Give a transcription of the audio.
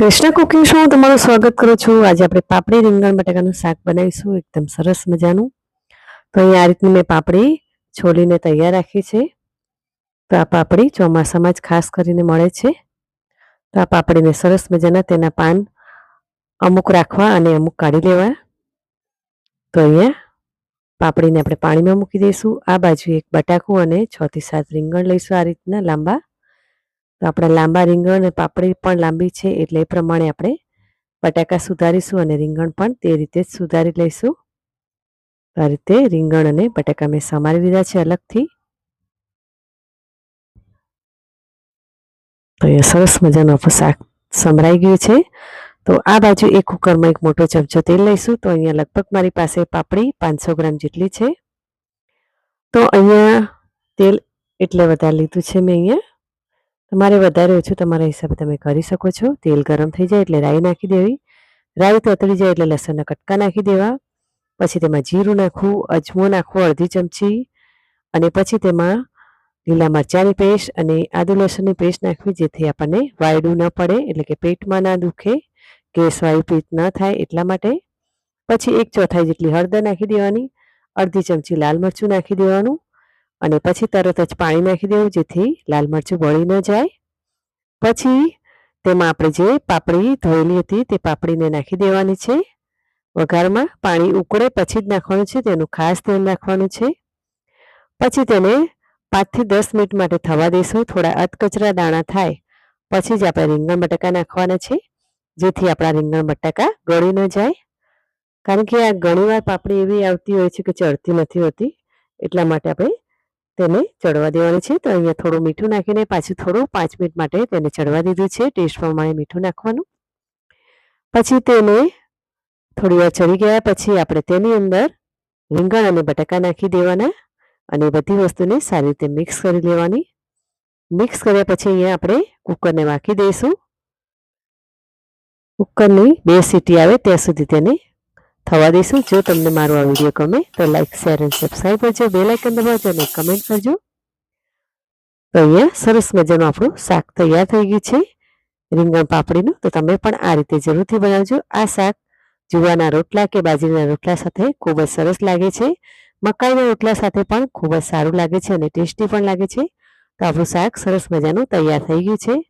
Krishna cooking show હું તમારું સ્વાગત કરું છું. આજે આપણે પાપડી રીંગણ બટાકાનું શાક બનાવીશું. એકદમ સરસ મજાનું. તો અહીંયા આ રીતની મેં પાપડી છોલીને તૈયાર રાખી છે. તો આ પાપડી ચોમાસામાં જ ખાસ કરીને મળે છે. તો આ પાપડીને સરસ મજાના તેના પાન અમુક રાખવા અને અમુક કાઢી લેવા. તો અહીંયા પાપડીને આપણે પાણીમાં મૂકી દઈશું. આ બાજુ એક બટાકું અને છ થી સાત રીંગણ લઈશું આ રીતના લાંબા. તો આપણા લાંબા રીંગણ અને પાપડી પણ લાંબી છે એટલે એ પ્રમાણે આપણે બટાકા સુધારીશું અને રીંગણ પણ તે રીતે જ સુધારી લઈશું. આ રીતે રીંગણ અને બટાકા મેં સમારી લીધા છે અલગથી. તો અહીંયા સરસ મજાનું આપણું શાક સમરાઈ ગયું છે. તો આ બાજુ એક કુકરમાં એક મોટો ચમચો તેલ લઈશું. તો અહીંયા લગભગ મારી પાસે પાપડી પાંચસો ગ્રામ જેટલી છે. તો અહીંયા તેલ એટલે વધારે લીધું છે મેં અહીંયા. તમારે વધારે ઓછું તમારા હિસાબે તમે કરી શકો છો. તેલ ગરમ થઈ જાય એટલે રાઈ નાખી દેવી. રાઈ તતળી જાય એટલે લસણના કટકા નાખી દેવા. પછી તેમાં જીરું નાખવું, અજમો નાખવો, અડધી ચમચી. અને પછી તેમાં લીલા મરચાંની પેસ્ટ અને આદુ લસણની પેસ્ટ નાખવી, જેથી આપણને વાયડું ન પડે, એટલે કે પેટમાં ના દુખે, ગેસ વાયુ પીત ન થાય એટલા માટે. પછી એક ચોથાઈ જેટલી હળદર નાખી દેવાની, અડધી ચમચી લાલ મરચું નાખી દેવાનું. અને પછી તરત જ પાણી નાખી દેવું જેથી લાલ મરચું બળી ન જાય. પછી તેમાં આપણે જે પાપડી ધોયેલી હતી તે પાપડીને નાખી દેવાની છે. વઘારમાં પાણી ઉકળે પછી જ નાખવાનું છે, તેનું ખાસ ધ્યાન રાખવાનું છે. પછી તેને પાંચથી દસ મિનિટ માટે થવા દઈશું, થોડા અધકચરા દાણા થાય પછી જ આપણે રીંગણ બટાકા નાખવાના છે, જેથી આપણા રીંગણ બટાકા ગળી ન જાય. કારણ કે આ ઘણીવાર પાપડી એવી આવતી હોય છે કે ચડતી નથી હોતી, એટલા માટે આપણે તેને ચડવા દેવાની છે. તો અહીંયા થોડું મીઠું નાખીને પાછું થોડું પાંચ મિનિટ માટે તેને ચડવા દીધું છે. ટેસ્ટ પ્રમાણે મીઠું નાખવાનું. પછી તેને થોડી વાર ચડી ગયા પછી આપણે તેની અંદર રીંગણ અને બટાકા નાખી દેવાના અને બધી વસ્તુને સારી રીતે મિક્સ કરી લેવાની. મિક્સ કર્યા પછી અહીંયા આપણે કુકરને વાંકી દઈશું. કુકરની બે સીટી આવે ત્યાં સુધી તેને થવા દઈશું. જો તમને મારો આ વીડિયો ગમે, તો લાઈક શેર અને સબસ્ક્રાઈબ કરજો. બે લાઇકન દબાવજો અને કમેન્ટ કરજો. તો અહીંયા સરસ મજાનું આપણું શાક તૈયાર થઈ ગયું છે. રીંગણ પાપડીનું. તો તમે પણ આ રીતે જરૂરથી બનાવજો. આ શાક જુવાના રોટલા કે બાજરીના રોટલા સાથે ખૂબ જ સરસ લાગે છે. મકાઈના રોટલા સાથે પણ ખૂબ જ સારું લાગે છે અને ટેસ્ટી પણ લાગે છે. તો આપણું શાક સરસ મજાનું તૈયાર થઈ ગયું છે.